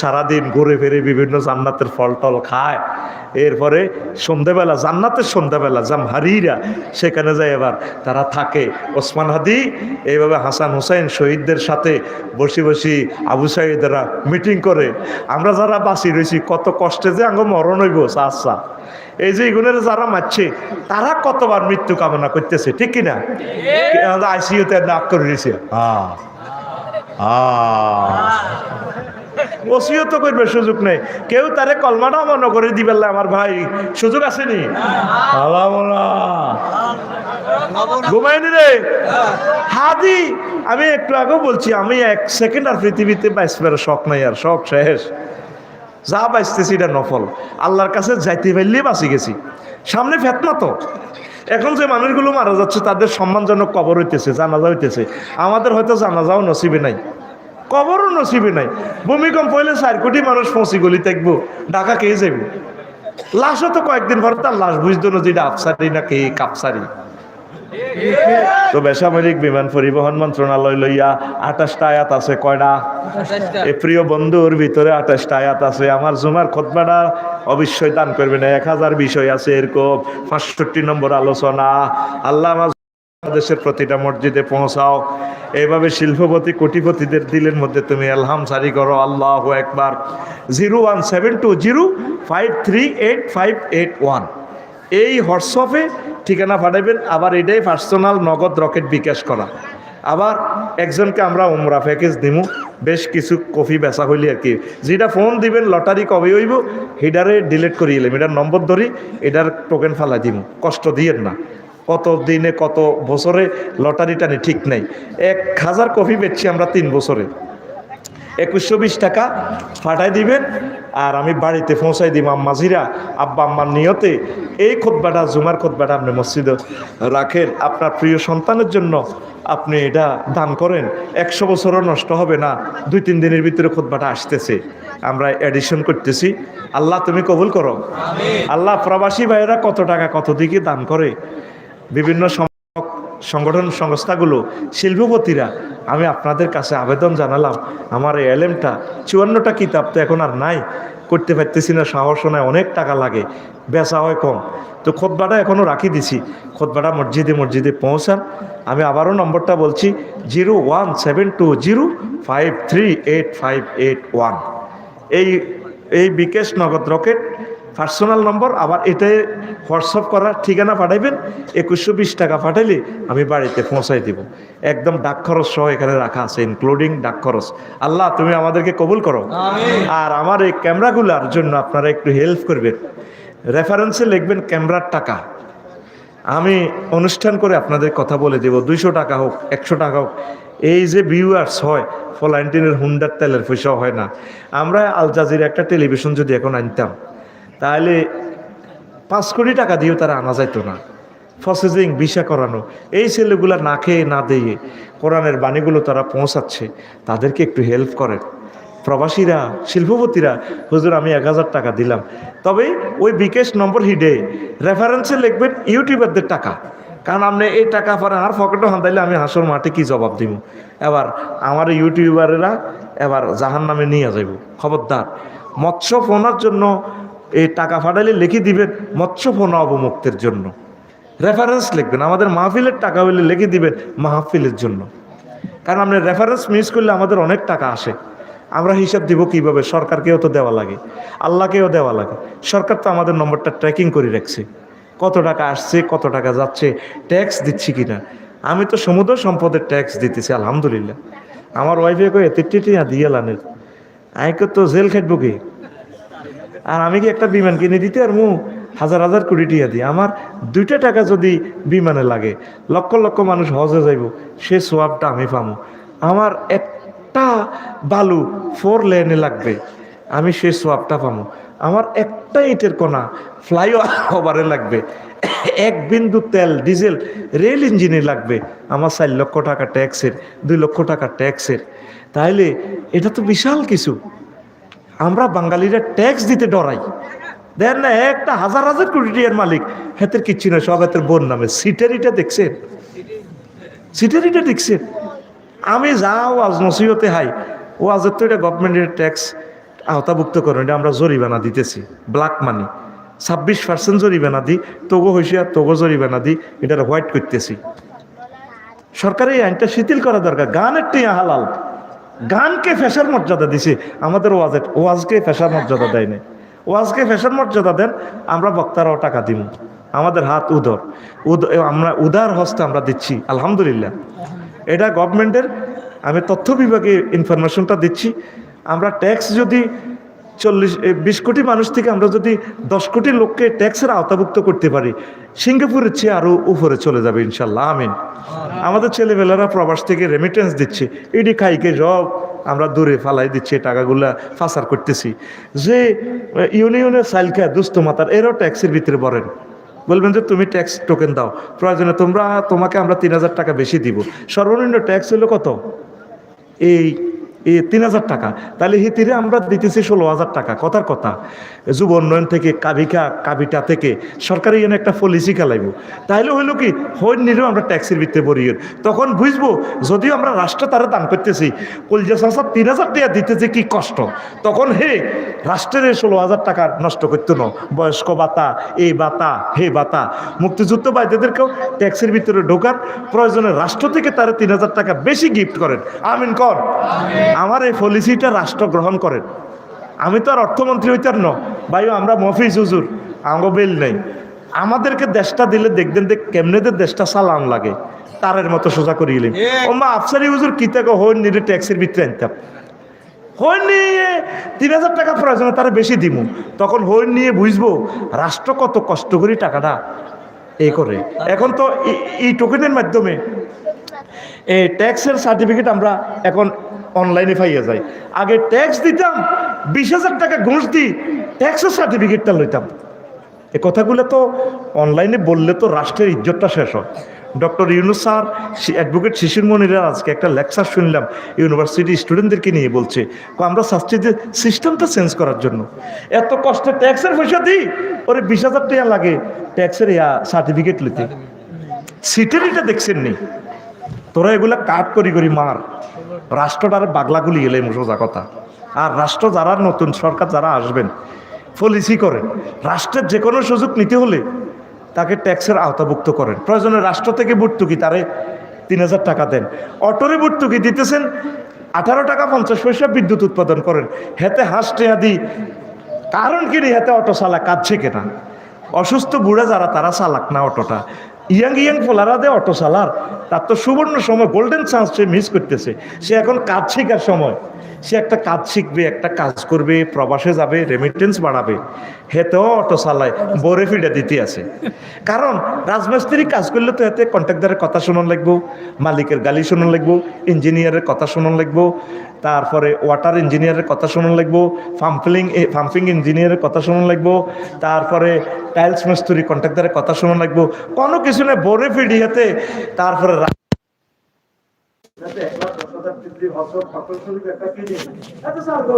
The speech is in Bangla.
সারাদিন ঘুরে ফিরে বিভিন্ন জান্নাতের ফল টল খায়। এরপরে সন্ধেবেলা জান্নাতের সন্ধেবেলা জামহারিরা সেখানে যায় এবার। তারা থাকে ওসমান হাদি এইভাবে হাসান হুসাইন শহীদদের সাথে বসে বসি আবু সাইদেরা মিটিং করে। আমরা যারা বাঁচি রয়েছি কত কষ্টে যে আঙ্গ মরণ হইব আচ্ছা এই যে এগুলোর যারা মারছে তারা কতবার মৃত্যু কামনা করতেছে ঠিক কিনা? আইসিউতে নাক করে দিয়েছে। হ্যাঁ। ওসিয়ত করবে সুযোগ নেই। কেউ তারে কলমাটা মনে করে দিবেন আমার ভাই। সুযোগ আসেনি? ঘুমাইনি রে? হাদি, আমি একটু আগেও বলছি, আমি এক সেকেন্ড আর পৃথিবীতে বাঁচবার শখ নাই আর, শখ শেষ। যা বাঁচতেছি এটা নফল। আল্লাহর কাছে যাইতে পারলে বাঁচি গেছি। সামনে ফেতনা তো। এখন যে মানুষগুলো মারা যাচ্ছে, তাদের সম্মানজনক কবর হইতেছে, জানাজা হইতেছে। আমাদের হয়তো জানাজাও নসিবে নাই। কবরও নসিবে নাই। ভূমিকম্প হইলে চার কোটি মানুষ পৌঁছি গলি দেখব ঢাকা কে যাইব? লাশও তো কয়েকদিন পর তার লাশ বুঝতো না যেটা আফসারি না কে কাপসারি তো বেসামরিক বিমান পরিবহন মন্ত্রণালয় লইয়া আঠাশটা আয়াত আছে কয়টা? এ প্রিয় বন্ধুর ভিতরে আঠাশটা আয়াত আছে। আমার জুমার খতবাটা অবশ্যই দান করবেন। এক হাজার বিষয় আছে এরকম। পাঁচষট্টি নম্বর আলোচনা। আল্লাহ আমার বাংলাদেশের প্রতিটা মসজিদে পৌঁছাও। এইভাবে শিল্পপতি কোটিপতিদের দিলের মধ্যে তুমি আলহাম সারি করো। আল্লাহ একবার। Zero one seven two zero five three eight five eight one. এই হোয়াটসঅ্যাপে ঠিকানা পাঠাবেন, আবার এটাই পার্সোনাল নগদ রকেট বিকাশ করা। আবার একজনকে আমরা উমরা প্যাকেজ দিমু, বেশ কিছু কফি বেচা হইলি আর কি। যেটা ফোন দিবেন লটারি কবে হইব হিডারে ডিলিট করিয়ে এলাম এটার নম্বর ধরি, এটার টোকেন ফালাই দিমু। কষ্ট দিয়েন না। কত দিনে, কত বছরে লটারি টানি ঠিক নেই। এক হাজার কফি বেচছি আমরা তিন বছরে। একুশশো বিশ টাকা পাঠাই দিবেন। আর আমি বাড়িতে পৌঁছাই দিব আম্মাজিরা আব্বা আম্মার নিয়তে। এই খোদবাটা জুমার খোদবাটা আপনি মসজিদে রাখেন। আপনার প্রিয় সন্তানের জন্য আপনি এটা দান করেন। একশো বছরও নষ্ট হবে না। দুই তিন দিনের ভিতরে খোদবাটা আসতেছে। আমরা এডিশন করতেছি। আল্লাহ তুমি কবুল করো। আল্লাহ প্রবাসী ভাইয়েরা কত টাকা কত দিকে দান করে। বিভিন্ন সংগঠন সংস্থাগুলো, শিল্পপতিরা, আমি আপনাদের কাছে আবেদন জানালাম। আমার এই এলএমটা চুয়ান্নটা কিতাব তো এখন আর নাই, করতে পারতেছি না, সাহস নয় অনেক টাকা লাগে, বেচা হয় কম। তো খোদবাটা এখনও রাখি দিছি। খোদবাটা মসজিদে মসজিদে পৌঁছান। আমি আবারও নম্বরটা বলছি, zero one seven two zero five three eight five eight one. এই এই বিকেশ নগদ রকেট পার্সোনাল নম্বর আবার এটাই হোয়াটসঅ্যাপ করার ঠিকানা পাঠাইবেন একুশশো বিশ টাকা পাঠাইলে আমি বাড়িতে পৌঁছাই দিব। একদম ডাক খরচ সহ এখানে রাখা আছে ইনক্লুডিং ডাক খরচ। আল্লাহ তুমি আমাদেরকে কবুল করো। আর আমার এই ক্যামেরাগুলার জন্য আপনারা একটু হেল্প করবেন। রেফারেন্সে লিখবেন ক্যামেরার টাকা। আমি অনুষ্ঠান করে আপনাদের কথা বলে দেব দুইশো টাকা হোক একশো টাকা হোক। এই যে ভিউয়ার্স হয় ফলাইন্টিনের হুন্ডার তেলের পয়সাও হয় না। আমরা আল জাজির একটা টেলিভিশন যদি এখন আনতাম তাহলে পাঁচ কোটি টাকা দিয়েও তারা আনা যাইতো না। প্রসেসিং ভিসা করানো, এই ছেলেগুলা না খেয়ে না দিয়ে কোরআনের বাণীগুলো তারা পৌঁছাচ্ছে, তাদেরকে একটু হেল্প করেন। প্রবাসীরা, শিল্পপতিরা, হুজুর, আমি এক হাজার টাকা দিলাম। তবে ওই বিকেশ নম্বর হিডে রেফারেন্সে লিখবেন ইউটিউবারদের টাকা। কারণ আপনি এই টাকা পরে আর পকেটে হাঁদাইলে আমি হাসর মাঠে কি জবাব দিব? এবার আমার ইউটিউবারেরা এবার জাহান নামে নিয়ে যাইব। খবরদার, মৎস্য ফোনার জন্য এই টাকা ফাটাইলে লিখে দিবেন মৎস্য ফোনা অবমুক্তের জন্য। রেফারেন্স লিখবেন। আমাদের মাহফিলের টাকা হইলে লিখে দিবেন মাহফিলের জন্য। কারণ আপনি রেফারেন্স মিস করলে আমাদের অনেক টাকা আসে। আমরা হিসাব দিব কীভাবে? সরকারকেও তো দেওয়া লাগে। আল্লাহকেও দেওয়া লাগে। সরকার তো আমাদের নম্বরটা ট্র্যাকিং করে রাখছে। কত টাকা আসছে, কত টাকা যাচ্ছে ট্যাক্স দিচ্ছি কিনা? আমি তো সমুদ্র সম্পদের ট্যাক্স দিতেছি, আলহামদুলিল্লাহ। আমার ওয়াইফে কয়ে এতে টিটিয়া দিয়ে লানের। আইকে তো জেল খাটবো কি? আর আমি কি একটা বিমান কিনে দিতে আর মু হাজার হাজার কোটি টিয়া দিই আমার দুইটা টাকা যদি বিমানে লাগে, লক্ষ লক্ষ মানুষ হজে যাইব, সে সোয়াবটা আমি পামো। আমার একটা বালু ফোর লেনে লাগবে, আমি সে সোয়াবটা পামো। আমার একটা ইটের কণা ফ্লাই ওভারে লাগবে, এক বিন্দু তেল, ডিজেল, রেল ইঞ্জিনে লাগবে। আমার চার লক্ষ টাকা ট্যাক্সের, দুই লক্ষ টাকা ট্যাক্সের। তাইলে এটা তো বিশাল কিছু। আমরা বাঙালিরা ট্যাক্স দিতে ডরাই। দেন না, একটা হাজার হাজার কোটি টিয়ার মালিক, হেতের কিচ্ছু না সব হাতের বোন নামে। সিটারিটা দেখছেন? সিটারিটা দেখছেন? আমি যাও আজ নসিহতে হাই, ওয়াজের তো এটা গভর্নমেন্টের ট্যাক্স আওতাভুক্ত করেন, এটা আমরা জরিমানা দিতেছি ব্ল্যাক মানি ছাব্বিশ পার্সেন্ট জরিমানা দিই তগো হয়েছে আর তগো জরিমানা দিই এটার হোয়াইট করতেছি। সরকার এই আইনটা শিথিল করা দরকার, গানের টিয়া হালাল। গানকে ফ্যাশার মর্যাদা দিছে। আমাদের ওয়াজে ওয়াজকে ফ্যাশার মর্যাদা দেয় নাই। ওয়াজকে ফ্যাশার মর্যাদা দেন, আমরা বক্তারাও টাকা দিব আমাদের হাত উদর। উদ আমরা উদার হস্তে আমরা দিচ্ছি, আলহামদুলিল্লাহ। এটা গভর্নমেন্টের আমি তথ্য বিভাগে ইনফরমেশনটা দিচ্ছি। আমরা ট্যাক্স যদি চল্লিশ বিশ কোটি মানুষ থেকে আমরা যদি দশ কোটি লোককে ট্যাক্সের আওতাভুক্ত করতে পারি সিঙ্গাপুরের চেয়ে আরও উপরে চলে যাবে ইনশাল্লাহ আমিন। আমাদের ছেলেবেলারা প্রবাস থেকে রেমিটেন্স দিচ্ছে ইডি খাইকে সব আমরা দূরে ফালাই দিচ্ছি টাকাগুলা ফাসার করতেছি। যে ইউনিয়নের সাইল খায় দুস্থ মাতার এরও ট্যাক্সের ভিতরে বলেন বলবেন যে তুমি ট্যাক্স টোকেন দাও প্রয়োজনে তোমরা তোমাকে আমরা তিন হাজার টাকা বেশি দিব। সর্বনিম্ন ট্যাক্স হলো কত? এই এই তিন হাজার টাকা। তাহলে হিতিরে আমরা দিতেছি ষোলো হাজার টাকা। কথার কথা যুব উন্নয়ন থেকে কাবিকা কাবিটা থেকে সরকারি এনে একটা পলিসি খেলাইব। তাহলে হইল কি, হইন নিলেও আমরা ট্যাক্সির ভিত্তিতে বরিয়ে তখন বুঝব, যদিও আমরা রাষ্ট্র তারা দান করতেছি, কলজা সাসা তিন হাজার টাকা দিতেছে কি কষ্ট? তখন হে, রাষ্ট্রের ষোলো হাজার টাকা নষ্ট করতে না। বয়স্ক বাতা এই বাতা হে বাতা মুক্তিযুদ্ধ বাইদেরকেও ট্যাক্সির ভিতরে ঢোকার প্রয়োজনে রাষ্ট্র থেকে তারা তিন হাজার টাকা বেশি গিফট করেন। আমিন কর। আমার এই পলিসিটা রাষ্ট্র গ্রহণ করেন। আমি তো আর অর্থমন্ত্রী হইতার ন। ভাই আমরা মফিজ হুজুর আঙ্গো বিল নেই। আমাদেরকে দেশটা দিলে দেখবেন যে কেমনেদের দেশটা সালাম লাগে তারের মতো সোজা করিয়ে ও মা আফসারি হুজুর কিতাকে হইন নিলে ট্যাক্সের ভিতরে আনতাম হইন নিয়ে তিন হাজার টাকা প্রয়োজন তারা বেশি দিব তখন হইন নিয়ে বুঝব রাষ্ট্র কত কষ্ট করি টাকাটা এই করে। এখন তো এই- এই টোকেনের মাধ্যমে এই ট্যাক্সের সার্টিফিকেট আমরা এখন অনলাইনে পাইয়া যায়। আগে ট্যাক্স দিতাম বিশ হাজার টাকা ঘুষ দিই ট্যাক্সের সার্টিফিকেটটা লইতাম। এ কথাগুলো তো অনলাইনে বললে তো রাষ্ট্রের ইজ্জতটা শেষ হয়। Doctor Yunus sir advocate Shishir Monira আজকে একটা লেকচার শুনলাম ইউনিভার্সিটি স্টুডেন্টদেরকে নিয়ে বলছে আমরা শাস্ত্রী যে সিস্টেমটা চেঞ্জ করার জন্য। এত কষ্টে ট্যাক্সের পয়সা দিই ওরে বিশ হাজার টাকা লাগে ট্যাক্সের ইয়া সার্টিফিকেট লিতে সিটের এটা দেখছেন নি তোরা এগুলা কাট করি করি মার। রাষ্ট্রটার বাগলাগুলি এলে সোজা কথা। আর রাষ্ট্র যারা, নতুন সরকার যারা আসবেন পলিসি করেন। রাষ্ট্রের যে কোনো সুযোগ নিতে হলে তাকে ট্যাক্সের আওতাভুক্ত করেন। প্রয়োজনে রাষ্ট্র থেকে ভর্তুকি তারে তিন হাজার টাকা দেন। অটোরে ভর্তুকি দিতেছেন, আঠারো টাকা পঞ্চাশ পয়সা বিদ্যুৎ উৎপাদন করেন। হেতে হাঁস দিই কারণ কি রে হেতে অটো চালা কাঁদছে কেনা। অসুস্থ বুড়া যারা, তারা চালাক না অটোটা। ইয়াং ইয়াং ফোলারা দে অটো চালার। তার তো সুবর্ণ সময় গোল্ডেন চান্স সে মিস করতেছে। সে এখন কাজ শেখার সময়। সে একটা কাজ শিখবে, একটা কাজ করবে, প্রবাসে যাবে রেমিটেন্স বাড়াবে। হেতেও অটো চালায়, বরে ফিডে দিতে আছে। কারণ রাজমিস্ত্রি কাজ করলে তো এতে কন্ট্রাক্টারের কথা শোনান লাগবো, মালিকের গালি শোনান লাগবো ইঞ্জিনিয়ারের কথা শোনান লাগবো, তারপরে ওয়াটার ইঞ্জিনিয়ারের কথা শোনান লাগবো পাম্পিং ইঞ্জিনিয়ারের কথা শোনান লাগবো, তারপরে টাইলস মিস্ত্রি কন্ট্রাক্টারের কথা শোনা লাগবো। কোনো কিছু না ফিডি হাতে। তারপরে